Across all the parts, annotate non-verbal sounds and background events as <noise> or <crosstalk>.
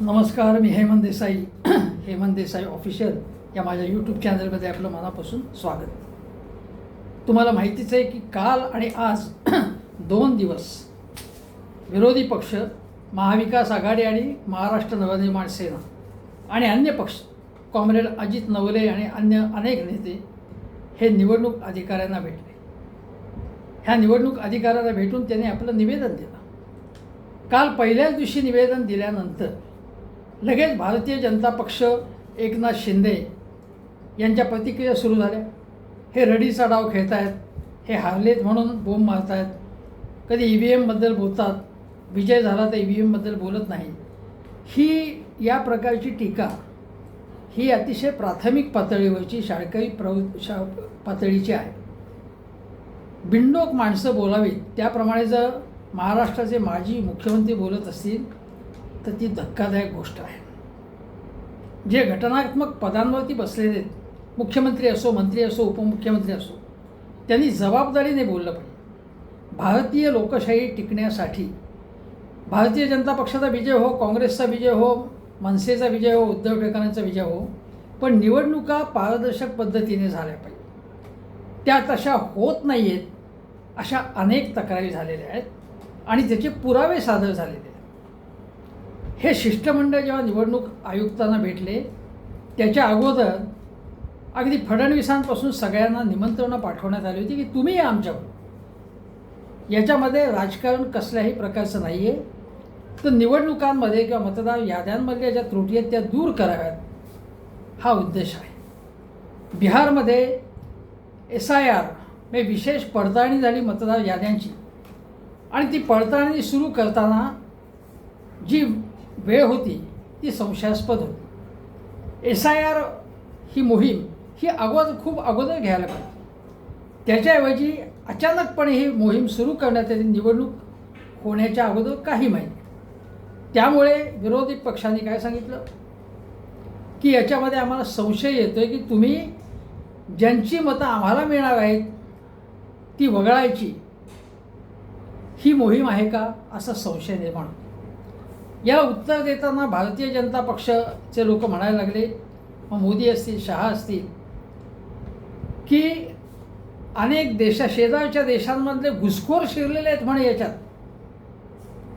नमस्कार मी हेमंत देसाई. <clears throat> हेमंत देसाई ऑफिशियल या माझ्या यूट्यूब चॅनलमध्ये आपलं मनापासून स्वागत. तुम्हाला माहितीच आहे की काल आणि आज <clears throat> दोन दिवस विरोधी पक्ष महाविकास आघाडी आणि महाराष्ट्र नवनिर्माण सेना आणि अन्य पक्ष कॉम्रेड अजित नवले आणि अन्य अनेक नेते हे निवडणूक अधिकाऱ्यांना भेटले. ह्या निवडणूक अधिकाऱ्यांना भेटून त्यांनी आपलं निवेदन दिलं. काल पहिल्याच दिवशी निवेदन दिल्यानंतर लगेच भारतीय जनता पक्ष एकनाथ शिंदे यांच्या प्रतिक्रिया सुरू झाल्या. हे रडीचा डाव खेळत आहेत हे हारलेत म्हणून बोंब मारत आहेत कधी ई व्ही एमबद्दल बोलतात विजय झाला तर ई व्ही एमबद्दल बोलत नाही. ही या प्रकारची टीका ही अतिशय प्राथमिक पातळीवरची शाळकरी प्रवृ शा पातळीची आहे. बिंडोक माणसं बोलावीत त्याप्रमाणे जर महाराष्ट्राचे माजी मुख्यमंत्री बोलत असतील तर ती धक्कादायक गोष्ट आहे. जे घटनात्मक पदांवरती बसलेले आहेत मुख्यमंत्री असो मंत्री असो उपमुख्यमंत्री असो त्यांनी जबाबदारीने बोललं पाहिजे. भारतीय लोकशाही टिकण्यासाठी भारतीय जनता पक्षाचा विजय हो काँग्रेसचा विजय हो मनसेचा विजय हो उद्धव ठाकरेंचा विजय हो पण निवडणुका पारदर्शक पद्धतीने झाल्या पाहिजे. त्या तशा होत नाही आहेत अशा अनेक तक्रारी झालेल्या आहेत आणि त्याचे पुरावे सादर झालेले आहेत. हे शिष्टमंडळ जेव्हा निवडणूक आयुक्तांना भेटले त्याच्या अगोदर अगदी फडणवीसांपासून सगळ्यांना निमंत्रणं पाठवण्यात आली होती की तुम्ही या आमच्यावर याच्यामध्ये राजकारण कसल्याही प्रकारचं नाही आहे तर निवडणुकांमध्ये किंवा मतदार याद्यांमधल्या ज्या त्रुटी आहेत त्या दूर कराव्यात हा उद्देश आहे. बिहारमध्ये एस आय आर हे विशेष पडताळणी झाली मतदार याद्यांची. आणि ती पडताळणी सुरू करताना जी वेळ होती ती संशयास्पद होती. एस आय आर ही मोहीम ही अगोदर खूप अगोदर घ्यायला पाहिजे. त्याच्याऐवजी अचानकपणे ही मोहीम सुरू करण्यात आली निवडणूक होण्याच्या अगोदर काही माहिती त्यामुळे विरोधी पक्षांनी काय सांगितलं? की याच्यामध्ये आम्हाला संशय येतो आहे की तुम्ही ज्यांची मतं आम्हाला मिळणार आहेत ती वगळायची. ही मोहीम आहे का? असा संशय निर्माण होतो. या उत्तर देताना भारतीय जनता पक्षाचे लोक म्हणायला लागले मग मोदी असतील शहा असतील की अनेक देशा शेजारच्या देशांमधले घुसखोर शिरलेले आहेत म्हणे याच्यात.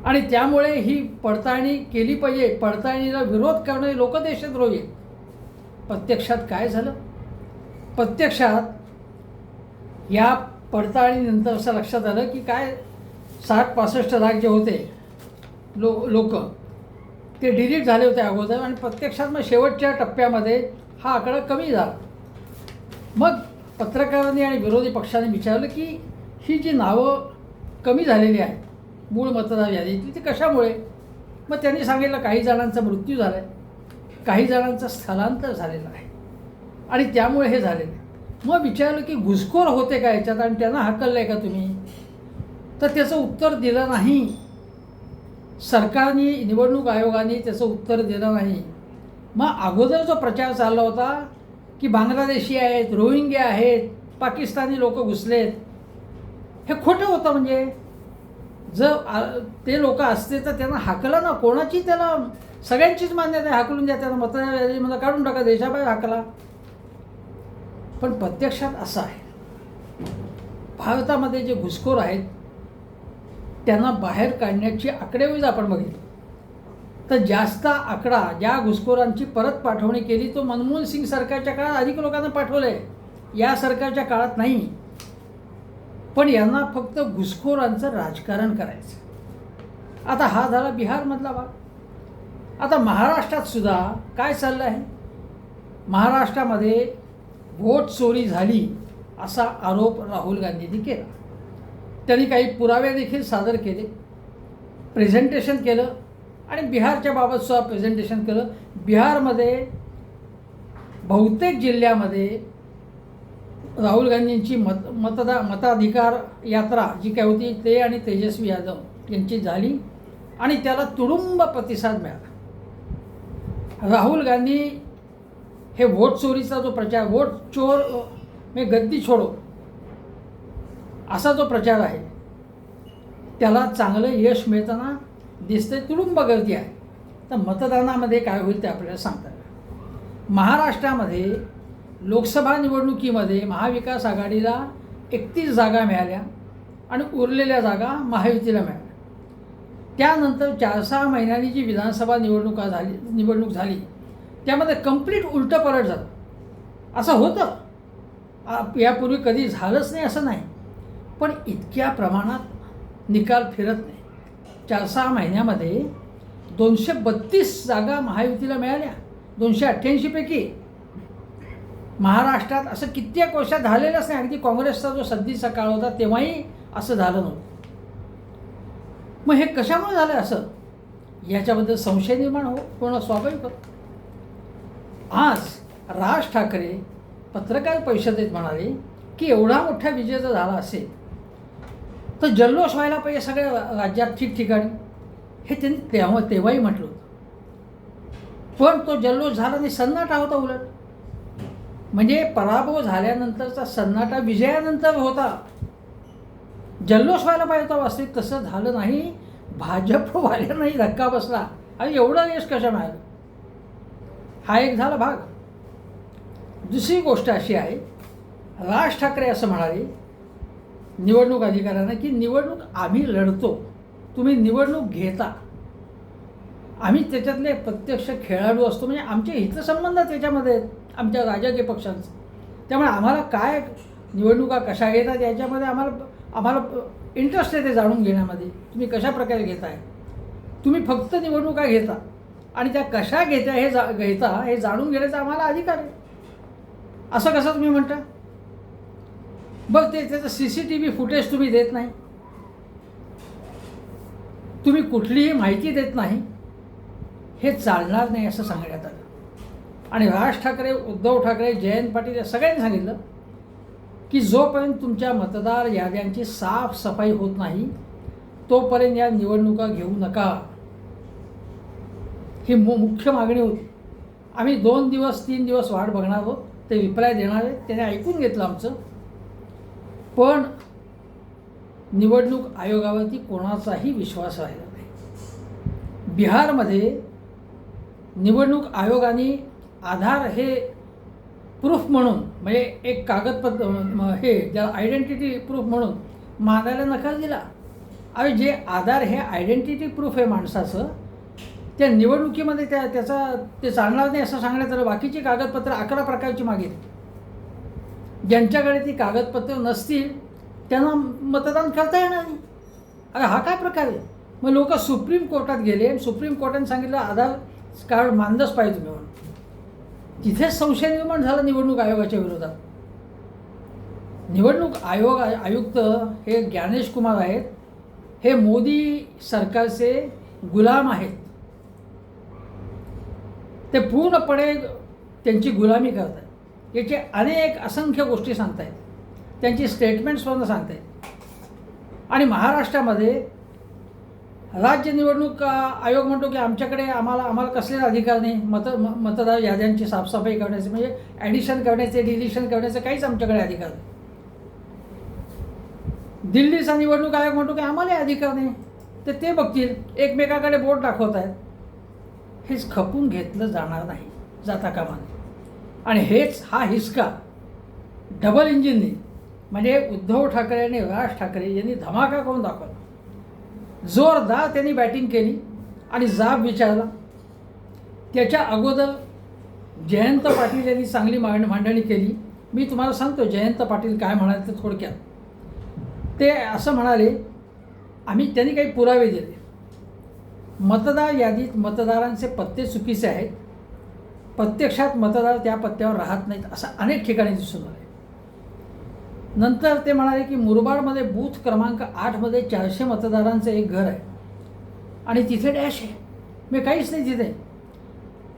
आणि त्यामुळे ही पडताळणी केली पाहिजे पडताळणीला विरोध करणारे लोक देशद्रोही आहेत. प्रत्यक्षात काय झालं? प्रत्यक्षात या पडताळणीनंतर असं लक्षात आलं की काय साठ पासष्ट लाख जे होते. लो लोक. ते डिलीट झाले होते अगोदर आणि प्रत्यक्षात मग शेवटच्या टप्प्यामध्ये हा आकडा कमी झाला. मग पत्रकारांनी आणि विरोधी पक्षाने विचारलं की ही जी नावं कमी झालेली आहेत मूळ मतदार यादीतली ती कशामुळे? मग त्यांनी सांगितलं काही जणांचा मृत्यू झाला आहे काही जणांचं स्थलांतर झालेलं आहे आणि त्यामुळे हे झालेलं आहे. मग विचारलं की घुसखोर होते का याच्यात आणि त्यांना हाकललं आहे का तुम्ही? तर त्याचं उत्तर दिलं नाही. सरकारने निवडणूक आयोगाने त्याचं उत्तर दिलं नाही. मग अगोदर जो प्रचार चालला होता की बांगलादेशी आहेत रोहिंग्या आहेत पाकिस्तानी लोक घुसलेत हे खोटं होतं म्हणजे? जर ते लोक असते तर त्यांना हाकला ना? कोणाची त्याला सगळ्यांचीच मान्यता आहे हाकलून द्या त्यांना मतदार काढून टाका देशाबाहेर हाकला. पण प्रत्यक्षात असं आहे. भारतामध्ये जे घुसखोर आहेत त्यांना बाहेर काढण्याची आकडेवीज आपण बघितली. तर जास्त आकडा ज्या घुसखोरांची परत पाठवणी केली तो मनमोहन सिंग सरकारच्या काळात अधिक लोकांना पाठवलं आहे या सरकारच्या काळात नाही. पण यांना फक्त घुसखोरांचं राजकारण करायचं आता हा झाला बिहारमधला भाग. आता महाराष्ट्रात सुद्धा काय चाललं आहे महाराष्ट्रामध्ये वोट चोरी झाली असा आरोप राहुल गांधींनी केला. त्यांनी काही पुरावे देखील सादर केले प्रेझेंटेशन केलं आणि बिहारच्या बाबतसुद्धा प्रेझेंटेशन केलं. बिहारमध्ये बहुतेक जिल्ह्यामध्ये राहुल गांधींची मत मतदा मताधिकार यात्रा जी काय होती ते आणि तेजस्वी यादव यांची झाली आणि त्याला तुडुंब प्रतिसाद मिळाला. राहुल गांधी हे वोट चोरीचा जो प्रचार वोट चोर मी गद्दी छोडो असा जो प्रचार आहे त्याला चांगलं यश मिळताना दिसते तुडुंब गर्दी आहे. तर मतदानामध्ये काय होईल ते आपल्याला सांगता महाराष्ट्रामध्ये लोकसभा निवडणुकीमध्ये महाविकास आघाडीला एकतीस जागा मिळाल्या आणि उरलेल्या जागा महायुतीला मिळाल्या. त्यानंतर चार सहा महिन्यांनी जी विधानसभा निवडणुका झाली निवडणूक झाली त्यामध्ये कंप्लीट उलटं पलट झालं. असं होतं. यापूर्वी कधी झालंच नाही असं नाही. पण इतक्या प्रमाणात निकाल फिरत नाही. चार सहा महिन्यामध्ये दोनशे बत्तीस जागा महायुतीला मिळाल्या. दोनशे अठ्ठ्याऐंशीपैकी महाराष्ट्रात असं कित्येक वर्षात झालेलंच नाही. अगदी काँग्रेसचा जो सद्धीचा काळ होता तेव्हाही असं झालं नव्हतं. मग हे कशामुळे झालं असं? याच्याबद्दल संशय निर्माण हो होणं स्वाभाविक होतं. आज राज ठाकरे पत्रकार परिषदेत म्हणाले की एवढा मोठा विजय जर झाला असेल तर जल्लोष व्हायला पाहिजे सगळ्या राज्यात ठिकठिकाणी. हे त्यांनी तेव्हा तेव्हाही म्हटलं होतं. पण तो जल्लोष झाला आणि सन्नाटा होता उलट. म्हणजे पराभव झाल्यानंतरचा सन्नाटा विजयानंतर होता. जल्लोष व्हायला पाहिजे होता वास्तविक. तसं झालं नाही. भाजपवाल्यांनाही धक्का बसला. आणि एवढं यश कशा मिळालं? हा एक झाला भाग. दुसरी गोष्ट अशी आहे. राज ठाकरे असं म्हणाले निवडणूक अधिकाऱ्यांना की निवडणूक आम्ही लढतो. तुम्ही निवडणूक घेता. आम्ही त्याच्यातले प्रत्यक्ष खेळाडू असतो. म्हणजे आमचे हितसंबंध त्याच्यामध्ये आहेत. आमच्या राजकीय पक्षांचे. त्यामुळे आम्हाला काय निवडणुका कशा घेतात याच्यामध्ये आम्हाला आम्हाला इंटरेस्ट आहे ते जाणून घेण्यामध्ये. तुम्ही कशा प्रकारे घेताय? तुम्ही फक्त निवडणुका घेता. आणि त्या कशा घेत्या हे जा घेता हे जाणून घेण्याचा आम्हाला अधिकार आहे. असं कसं तुम्ही म्हणता? बघ ते त्याचं C C T V footage तुम्ही देत नाही. तुम्ही कुठलीही माहिती देत नाही. हे चालणार नाही असं सांगण्यात आलं. आणि राज ठाकरे उद्धव ठाकरे जयंत पाटील या सगळ्यांनी सांगितलं की जोपर्यंत तुमच्या मतदार याद्यांची साफसफाई होत नाही तोपर्यंत या निवडणुका घेऊ नका. ही मु मुख्य मागणी होती. आम्ही दोन दिवस तीन दिवस वाट बघणार आहोत. ते रिप्लाय देणार आहेत. त्याने ऐकून घेतलं आमचं. पण निवडणूक आयोगावरती कोणाचाही विश्वास राहिला नाही. बिहारमध्ये निवडणूक आयोगाने आधार हे प्रूफ म्हणून म्हणजे एक कागदपत्र हे ज्याला आयडेंटिटी प्रूफ म्हणून मागायला नकार दिला. आणि जे आधार हे आयडेंटिटी प्रूफ आहे माणसाचं त्या निवडणुकीमध्ये त्या त्याचा ते चालणार नाही असं सांगण्यात आलं. बाकीची कागदपत्र अकरा प्रकारची मागितली. ज्यांच्याकडे ती कागदपत्र नसतील त्यांना मतदान करता येणार नाही. अरे हा काय प्रकार आहे? मग लोक सुप्रीम कोर्टात गेले आणि सुप्रीम कोर्टाने सांगितलं आधार कार्ड मानलंच पाहिजे तुम्ही म्हणून. तिथेच संशय निर्माण झाला निवडणूक आयोगाच्या विरोधात. निवडणूक आयोग आयुक्त हे ज्ञानेश कुमार आहेत. हे मोदी सरकारचे गुलाम आहेत. ते पूर्णपणे त्यांची गुलामी करत आहेत याचे अनेक असंख्य गोष्टी सांगतायत. त्यांची स्टेटमेंट्सवरून सांगतायत. आणि महाराष्ट्रामध्ये राज्य निवडणूक आयोग म्हणतो की आमच्याकडे आम्हाला आम्हाला कसलेच अधिकार नाही? मत म- मतदार याद्यांची साफसफाई करण्याचे म्हणजे ॲडिशन करण्याचे डिलिशन करण्याचे काहीच आमच्याकडे अधिकार नाही. दिल्लीचा निवडणूक आयोग म्हणतो की आम्हालाही अधिकार नाही. तर ते बघतील एकमेकाकडे बोट दाखवत आहेत हेच खपून घेतलं जाणार नाही जाता कामा नये. आणि हेच हा हिसका. डबल इंजिनने म्हणजे उद्धव ठाकरे आणि राज ठाकरे यांनी धमाका करून दाखवला. जोरदार त्यांनी बॅटिंग केली आणि जाब विचारला. त्याच्या अगोदर जयंत पाटील यांनी चांगली मांड मांडणी केली. मी तुम्हाला सांगतो जयंत पाटील काय म्हणाले ते थोडक्यात. ते असं म्हणाले आम्ही त्यांनी काही पुरावे दिले. मतदार यादीत मतदारांचे पत्ते चुकीचे आहेत. प्रत्यक्षात मतदार त्या पत्त्यावर राहत नाहीत असं अनेक ठिकाणी दिसून आले नंतर ते म्हणाले की मुरबाडमध्ये बूथ क्रमांक आठमध्ये चारशे मतदारांचं एक घर आहे. आणि तिथे डॅश आहे. मी काहीच नाही तिथे.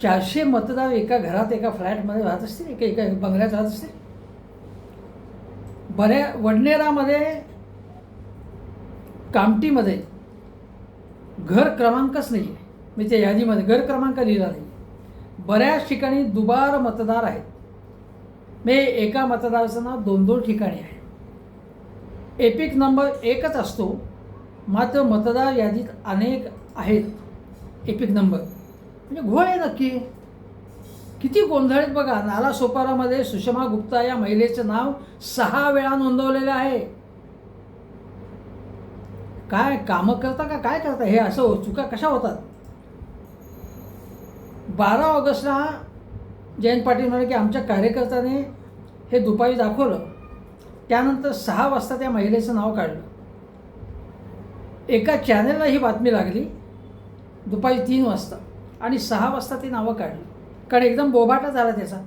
चारशे मतदार एका घरात एका फ्लॅटमध्ये राहत असतील एका एका बंगल्यात राहत असतील. बऱ्या वडनेरामध्ये कामटीमध्ये घर क्रमांकच नाही आहे मी त्या यादीमध्ये घर क्रमांक लिहिला नाही बऱ्याच ठिकाणी दुबार मतदार आहेत. मी एका मतदाराचं नाव दोन दोन ठिकाणी आहे. एपिक नंबर एकच असतो मात्र मतदार यादीत अनेक आहेत एपिक नंबर. म्हणजे घोळ आहे नक्की. किती गोंधळ आहेत बघा. नाला सोपारामध्ये सुषमा गुप्ता या महिलेचं नाव सहा वेळा नोंदवलेलं आहे. काय कामं करता का? काय करता? हे असं हो- चुका कशा होतात? बारा ऑगस्टला जयंत पाटील म्हणाले की आमच्या कार्यकर्त्याने हे दुपारी दाखवलं. त्यानंतर सहा वाजता त्या महिलेचं नाव काढलं. एका चॅनलला ही बातमी लागली. दुपारी तीन वाजता. आणि सहा वाजता ती नावं काढली. कारण एकदम बोबाटा झाला त्याचा.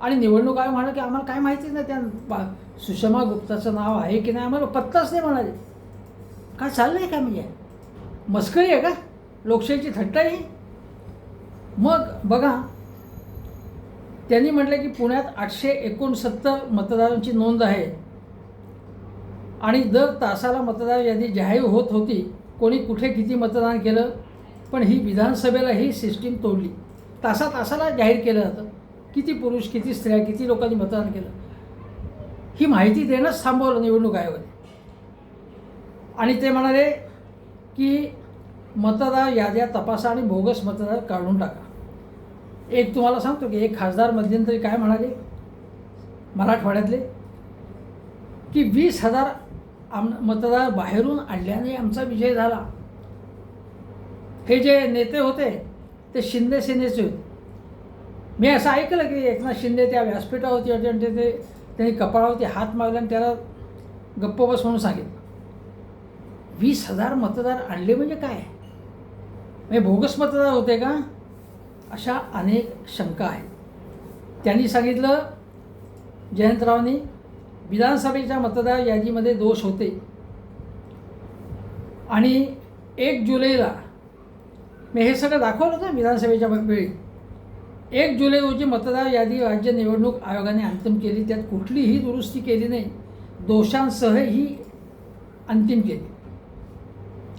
आणि निवडणूक आयोग म्हणालं की आम्हाला काय माहितीच नाही त्या बा सुषमा गुप्ताचं नाव आहे की नाही आम्हाला पत्ताच नाही म्हणाले. काय चाललं आहे का म्हणजे? मस्करी आहे का? लोकशाहीची थट्टा आहे मग बघा त्यांनी म्हटलं की पुण्यात आठशे एकोणसत्तर मतदारांची नोंद आहे. आणि दर तासाला मतदार यादी जाहीर होत होती. कोणी कुठे किती मतदान केलं? पण ही विधानसभेला ही सिस्टीम तोडली. तासा तासाला जाहीर केलं जातं. किती पुरुष किती स्त्रिया किती लोकांनी मतदान केलं? ही माहिती देणंच थांबवलं निवडणूक आयोगाने. आणि ते म्हणाले की मतदार याद्या तपासा आणि बोगस मतदार काढून टाका. एक तुम्हाला सांगतो की एक खासदार मध्यंतरी काय म्हणाले? मराठवाड्यातले? की वीस हजार आम मतदार बाहेरून आणल्याने आमचा विजय झाला. हे जे नेते होते ते शिंदे सेनेचे होते. मी असं ऐकलं की एकनाथ शिंदे त्या व्यासपीठावरती अटेंड ते त्यांनी कपाळावरती हात मागला आणि त्याला गप्प बस म्हणून सांगितलं. वीस हजार मतदार आणले म्हणजे काय? म्हणजे बोगस मतदार होते का? अशा अनेक शंका आहेत. त्यांनी सांगितलं जयंतरावांनी विधानसभेच्या मतदार यादीमध्ये दोष होते. आणि एक जुलैला मी हे सगळं दाखवलं होतं विधानसभेच्या वेळी. एक जुलै रोजी मतदार यादी राज्य निवडणूक आयोगाने अंतिम केली. त्यात कुठलीही दुरुस्ती केली नाही. दोषांसह ही अंतिम केली.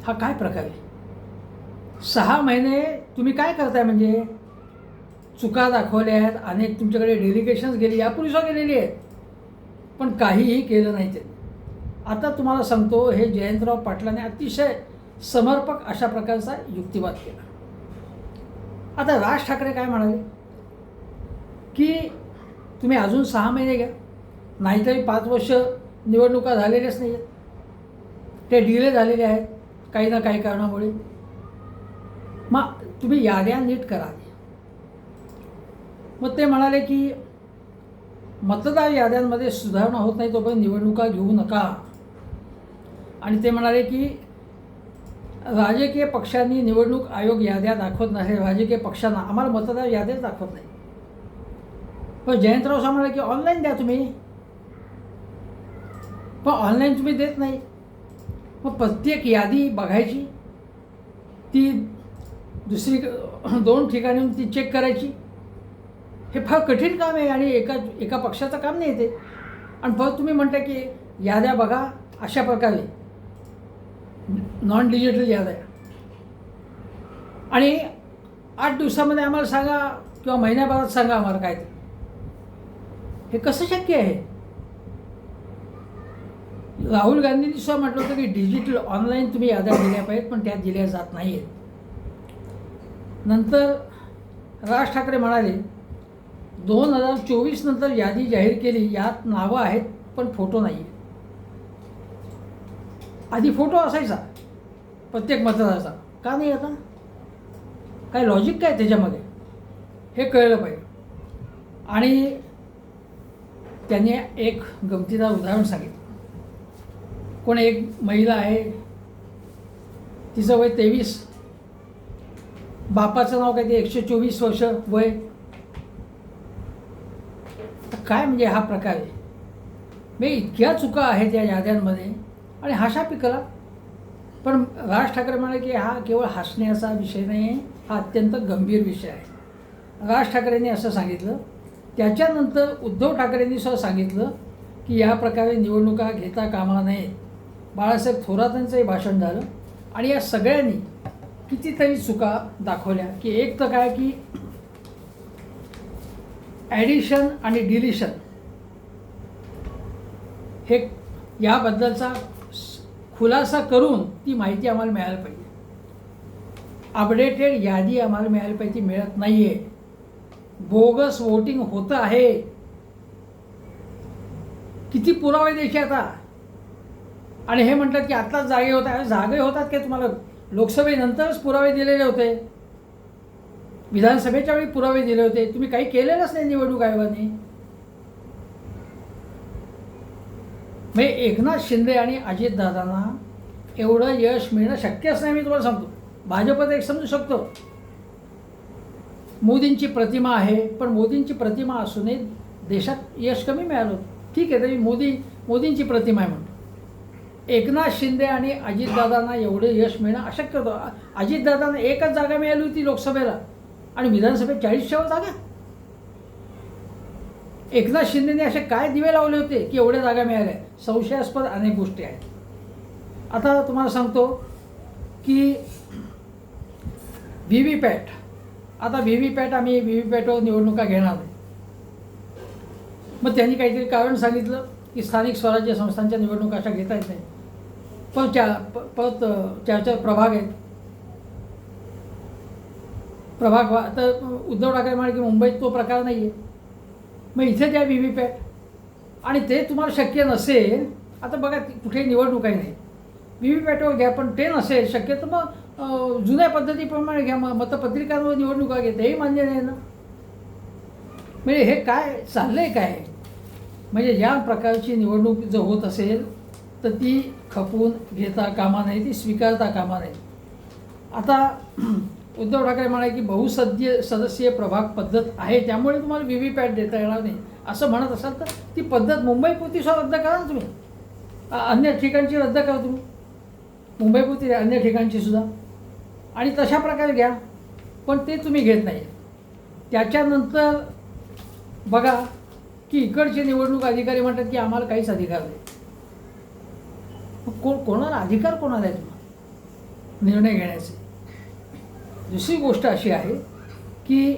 हा काय प्रकार आहे? सहा महिने तुम्ही काय करताय म्हणजे? चुका दाखवल्या आहेत अनेक तुमच्याकडे डेलिगेशन्स गेली यापूर्वीसुद्धा गेलेली आहेत. पण काहीही केलं नाही ते. आता तुम्हाला सांगतो हे जयंतराव पाटलाने अतिशय समर्पक अशा प्रकारचा युक्तिवाद केला. आता राज ठाकरे काय म्हणाले? की तुम्ही अजून सहा महिने घ्या नाहीतरी पाच वर्ष निवडणुका झालेल्याच नाही आहेत ते डिले झालेले आहेत काही ना काही कारणामुळे. मग तुम्ही याद्या नीट करा. मग ते म्हणाले की मतदार याद्यांमध्ये सुधारणा होत नाही तोपर्यंत निवडणुका घेऊ नका. आणि ते म्हणाले की राजकीय पक्षांनी निवडणूक आयोग याद्या दाखवत नाही राजकीय पक्षांना. आम्हाला मतदार याद्याच दाखवत नाही. पण जयंतराव साहेब म्हणाले की ऑनलाईन द्या तुम्ही. पण ऑनलाईन तुम्ही देत नाही. मग प्रत्येक यादी बघायची ती दुसरी दोन ठिकाणी ती चेक करायची. हे फार कठीण काम आहे आणि एका एका पक्षाचं काम नाही ते. आणि परत तुम्ही म्हणता की याद्या बघा अशा प्रकारे. नॉन डिजिटल याद्या. आणि आठ दिवसामध्ये आम्हाला सांगा किंवा महिन्याभरात सांगा आम्हाला काय ते. हे कसं शक्य आहे? राहुल गांधींनी सुद्धा म्हटलं होतं की डिजिटल ऑनलाईन तुम्ही याद्या दिल्या पाहिजेत पण त्या दिल्या जात नाही आहेत नंतर राज ठाकरे म्हणाले दोन हजार चोवीस नंतर यादी जाहीर केली. यात नावं आहेत पण फोटो नाही आधी फोटो असायचा. प्रत्येक मतदाराचा. का नाही आता? काय लॉजिक काय त्याच्यामध्ये? हे कळलं पाहिजे. आणि त्यांनी एक गमतीदार उदाहरण सांगितलं. कोण एक महिला आहे तिचं वय तेवीस. बापाचं नाव काय ते एकशे चोवीस वर्ष वय. काय म्हणजे हा प्रकार आहे? मी इतक्या चुका आहेत या याद्यांमध्ये आणि हाशा पिकला. पण राज ठाकरे म्हणाले की हा केवळ हसण्याचा विषय नाही हा अत्यंत गंभीर विषय आहे. राज ठाकरेंनी असं सांगितलं. त्याच्यानंतर उद्धव ठाकरेंनी सुद्धा सांगितलं की या प्रकारे निवडणुका घेता कामा नयेत बाळासाहेब थोरातांचंही भाषण झालं आणि या सगळ्यांनी कितीतरी चुका दाखवल्या की एक तर काय की ॲडिशन आणि डिलिशन. हे याबद्दलचा खुलासा करून ती माहिती आम्हाला मिळायला पाहिजे. अपडेटेड यादी आम्हाला मिळाली पाहिजे मिळत नाही आहे बोगस वोटिंग होतं आहे. किती पुरावे द्यायचे आता? आणि हे म्हणतात की आत्ताच जागे होत आहे जागे होतात काय तुम्हाला? लोकसभेनंतरच पुरावे दिलेले होते. विधानसभेच्या वेळी पुरावे दिले होते. तुम्ही काही केलेलंच नाही निवडणूक आयोगाने. म्हणजे एकनाथ शिंदे आणि अजितदादांना एवढं यश मिळणं शक्यच नाही मी तुम्हाला सांगतो. भाजपत एक समजू शकतो. मोदींची प्रतिमा आहे पण मोदींची प्रतिमा असूनही देशात यश कमी मिळालं ठीक आहे तरी मोदी मोदींची प्रतिमा आहे म्हणतो एकनाथ शिंदे आणि अजितदादांना एवढे यश मिळणं अशक्य होतं. अजितदादांना एकच जागा मिळाली होती लोकसभेला. आणि विधानसभेत चाळीसशेवर जागा. एकनाथ शिंदेने असे काय दिवे लावले होते की एवढ्या जागा मिळाल्या? संशयास्पद अनेक गोष्टी आहेत. आता तुम्हाला सांगतो की व्ही व्ही पॅट आता व्ही व्ही पॅट आम्ही व्ही व्ही पॅटवर निवडणुका घेणार नाही मग त्यांनी काहीतरी कारण सांगितलं की स्थानिक स्वराज्य संस्थांच्या निवडणुका अशा घेता येत नाही पण चा प- परत चार चार प्रभाग आहेत. प्रभाग वा तर उद्धव ठाकरे म्हणाले की मुंबईत तो प्रकार नाही आहे मग इथे द्या व्ही व्ही पॅट आणि ते तुम्हाला शक्य नसेल आता बघा कुठे निवडणूकही नाही. व्ही व्ही पॅटवर घ्या पण ते नसेल शक्य तर मग जुन्या पद्धतीप्रमाणे घ्या मग मतपत्रिकांवर निवडणुका घ्या तेही मान्य नाही ना. म्हणजे हे काय चाललं आहे काय? म्हणजे या प्रकारची निवडणूक जर होत असेल तर ती खपवून घेता कामा नाही ती स्वीकारता कामा नाही आता उद्धव ठाकरे म्हणाले की बहुसद्य सदस्यीय प्रभाग पद्धत आहे त्यामुळे तुम्हाला व्ही व्ही पॅट देता येणार नाही. असं म्हणत असाल तर ती पद्धत मुंबईपुरती सुद्धा रद्द करा ना तुम्ही. अन्य ठिकाणची रद्द करा तुम्ही. मुंबईपुरती अन्य ठिकाणची सुद्धा. आणि तशा प्रकारे घ्या पण ते तुम्ही घेत नाही. त्याच्यानंतर बघा की इकडचे निवडणूक अधिकारी म्हणतात की आम्हाला काहीच अधिकार नाही. कोण कोणाला अधिकार कोणाला आहे तुम्हाला? निर्णय घेण्याचे. दुसरी गोष्ट अशी आहे की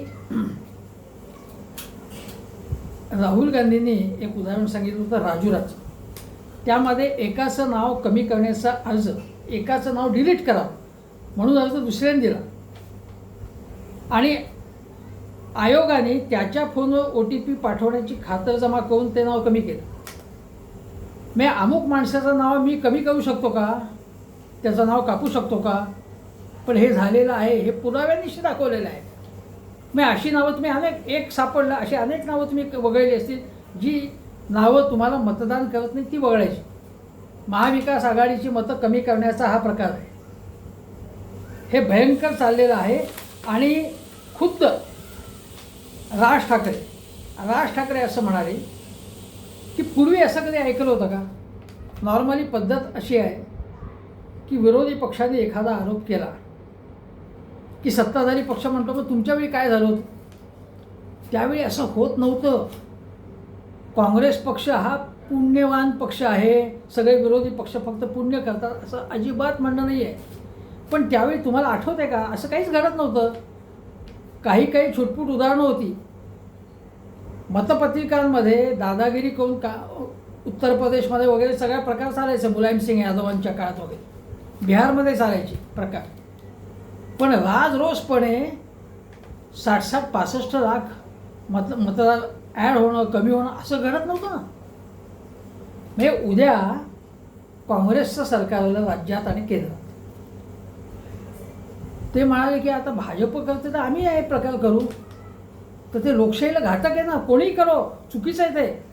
राहुल गांधींनी एक उदाहरण सांगितलं होतं राजूराज त्यामध्ये एकाचं नाव कमी करण्याचा अर्ज एकाचं नाव डिलीट करा म्हणून अर्ज दुसऱ्याने दिला. आणि आयोगाने त्याच्या फोनवर ओ टी पी पाठवण्याची खातरजमा करून ते नाव कमी केलं. मी अमुक माणसाचं नाव मी कमी करू शकतो का? त्याचं नाव कापू शकतो का? पण हे झालेलं आहे हे पुराव्यानिशी दाखवलेलं आहे. मग अशी नावं तुम्ही अनेक एक सापडलं अशी अनेक नावं तुम्ही वगळली असतील जी नावं तुम्हाला मतदान करत नाही ती वगळायची. महाविकास आघाडीची मतं कमी करण्याचा हा प्रकार आहे. हे भयंकर चाललेलं आहे आणि खुद्द राज ठाकरे राज ठाकरे असं म्हणाले की पूर्वी असं कधी ऐकलं होतं का? नॉर्मली पद्धत अशी आहे की विरोधी पक्षाने एखादा आरोप केला. की सत्ताधारी पक्ष म्हणतो मग तुमच्या वेळी काय झालं होतं? त्यावेळी असं होत नव्हतं. काँग्रेस पक्ष हा पुण्यवान पक्ष आहे. सगळे विरोधी पक्ष फक्त पुण्य करतात असं अजिबात म्हणणं नाही आहे पण त्यावेळी तुम्हाला आठवत आहे का? असं काहीच घडत नव्हतं. काही काही छुटपूट उदाहरणं होती. मतपत्रिकांमध्ये दादागिरी करून का उत्तर प्रदेशमध्ये वगैरे सगळ्या प्रकार चालायचे मुलायमसिंग यादवांच्या काळात वगैरे. बिहारमध्ये चालायचे प्रकार. पण राजरोसपणे साठ साठ पासष्ट लाख मत मतदार ॲड होणं कमी होणं असं घडत नव्हतं ना. म्हणजे उद्या काँग्रेसचं सरकार आलं राज्यात आणि केंद्रात. ते म्हणाले की आता भाजप करते तर आम्ही हे प्रकार करू. तर ते लोकशाहीला घातक आहे ना. कोणीही करो. चुकीचं आहे ते.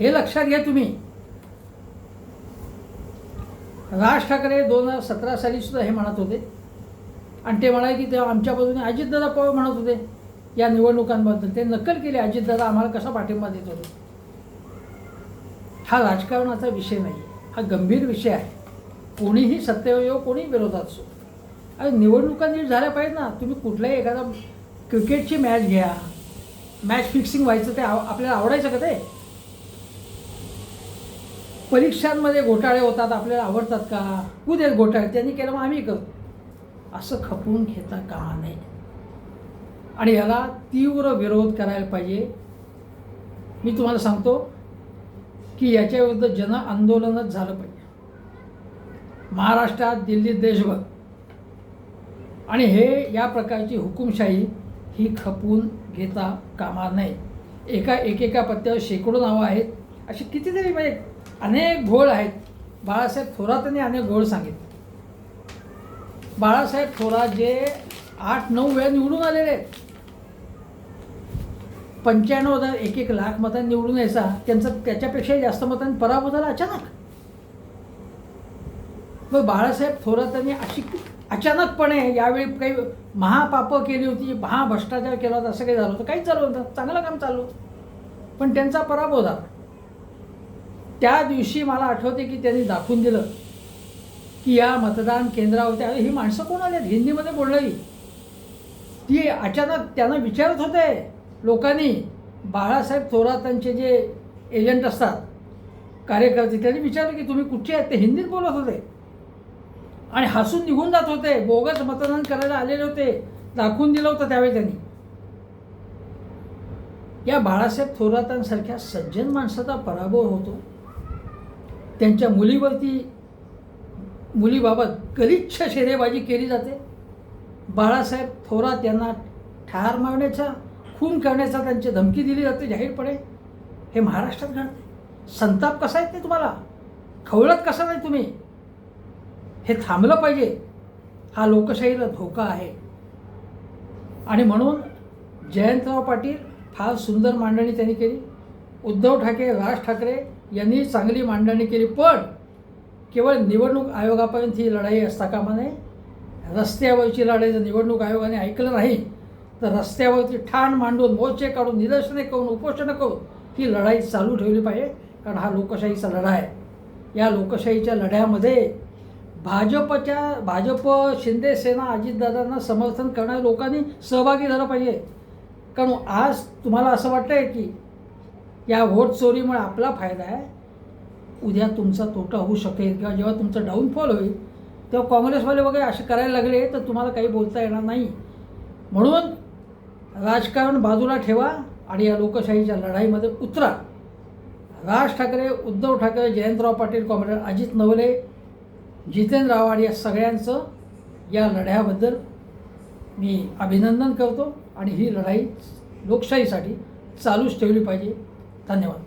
हे लक्षात घ्या तुम्ही. राज ठाकरे दोन हजार सतरा साली सुद्धा हे म्हणत होते. आणि ते म्हणाले की तेव्हा आमच्या बाजूने अजितदादा पवार म्हणत होते या निवडणुकांबद्दल. ते नक्कल केले अजितदादा आम्हाला कसा पाठिंबा देत होते? हा राजकारणाचा विषय नाही हा गंभीर विषय आहे. कोणीही सत्तेवर येऊ कोणी विरोधात असो. अरे निवडणुका नीट झाल्या पाहिजे ना. तुम्ही कुठल्याही एखादा क्रिकेटची मॅच घ्या. मॅच फिक्सिंग व्हायचं ते आव आपल्याला आवडायचं का ते? परीक्षांमध्ये घोटाळे होतात आपल्याला आवडतात का? कुठे घोटाळे? त्यांनी केलं मग आम्ही करतो असं खपवून घेता कामा नये आणि याला तीव्र विरोध करायला पाहिजे. मी तुम्हाला सांगतो की याच्याविरुद्ध जन आंदोलनच झालं पाहिजे. महाराष्ट्रात दिल्लीत देशभर. आणि हे या प्रकारची हुकुमशाही ही खपवून घेता कामा नये एका एकेका पत्त्यावर शेकडो नावं आहेत. अशी कितीतरी म्हणजे अनेक घोळ आहेत. बाळासाहेब थोरातांनी अनेक घोळ सांगितले. बाळासाहेब थोरात जे आठ नऊ वेळा निवडून आलेले आहेत. पंच्याण्णव हजार एक एक लाख मतांनी निवडून यायचा. त्यांचं त्याच्यापेक्षाही जास्त मतांनी पराभव झाला अचानक. मग बाळासाहेब थोरातांनी अशी अचानकपणे यावेळी काही महापापं केली होती महाभ्रष्टाचार केला होता असं काही झालं होतं. काहीच चालू होतं चांगलं काम चालू पण त्यांचा पराभव झाला. त्या दिवशी मला आठवते की त्यांनी दाखवून दिलं. की या मतदान केंद्रावरती अरे ही माणसं कोण आली आहेत? हिंदीमध्ये बोलणारी ती अचानक त्यांना विचारत होते लोकांनी. बाळासाहेब थोरातांचे जे एजंट असतात कार्यकर्ते त्यांनी विचारलं की तुम्ही कुठचे आहेत? ते हिंदीत बोलत होते. आणि हसून निघून जात होते. बोगस मतदान करायला आलेले होते. दाखवून दिलं होतं त्यावेळी त्यांनी. या बाळासाहेब थोरातांसारख्या सज्जन माणसाचा पराभव होतो. त्यांच्या मुलीवरती मुलीबाबत गलिच्छ शेरेबाजी केली जाते. बाळासाहेब थोरात यांना ठार मारण्याचा खून करण्याचा त्यांची धमकी दिली जाते जाहीरपणे. हे महाराष्ट्रात घडते. संताप कसा येत नाही तुम्हाला? खवळत कसा नाही तुम्ही? हे थांबलं पाहिजे. हा लोकशाहीला धोका आहे. आणि म्हणून जयंतराव पाटील फार सुंदर मांडणी त्यांनी केली. उद्धव ठाकरे राज ठाकरे यांनी चांगली मांडणी केली पण केवळ निवडणूक आयोगापर्यंत ही लढाई असता कामा नये. रस्त्यावरची लढाई जर निवडणूक आयोगाने ऐकलं नाही तर रस्त्यावरती ठाण मांडून मोर्चे काढून निदर्शने करून उपोषणं करून ही लढाई चालू ठेवली पाहिजे. कारण हा लोकशाहीचा लढा आहे. या लोकशाहीच्या लढ्यामध्ये भाजपच्या भाजप शिंदे सेना अजितदादांना समर्थन करणाऱ्या लोकांनी सहभागी झालं पाहिजे. कारण आज तुम्हाला असं वाटतं आहे की या व्होट चोरीमुळे आपला फायदा आहे. उद्या तुमचा तोटा होऊ शकेल किंवा जेव्हा तुमचं डाऊनफॉल होईल तेव्हा काँग्रेसवाले वगैरे असे करायला लागले तर तुम्हाला काही बोलता येणार नाही. म्हणून राजकारण बाजूला ठेवा आणि या लोकशाहीच्या लढाईमध्ये उतरा. राज ठाकरे उद्धव ठाकरे जयंतराव पाटील कॉम्रेड अजित नवले जितेंद्र आव्हाड या सगळ्यांचं या लढ्याबद्दल मी अभिनंदन करतो आणि ही लढाई लोकशाहीसाठी चालूच ठेवली पाहिजे. धन्यवाद.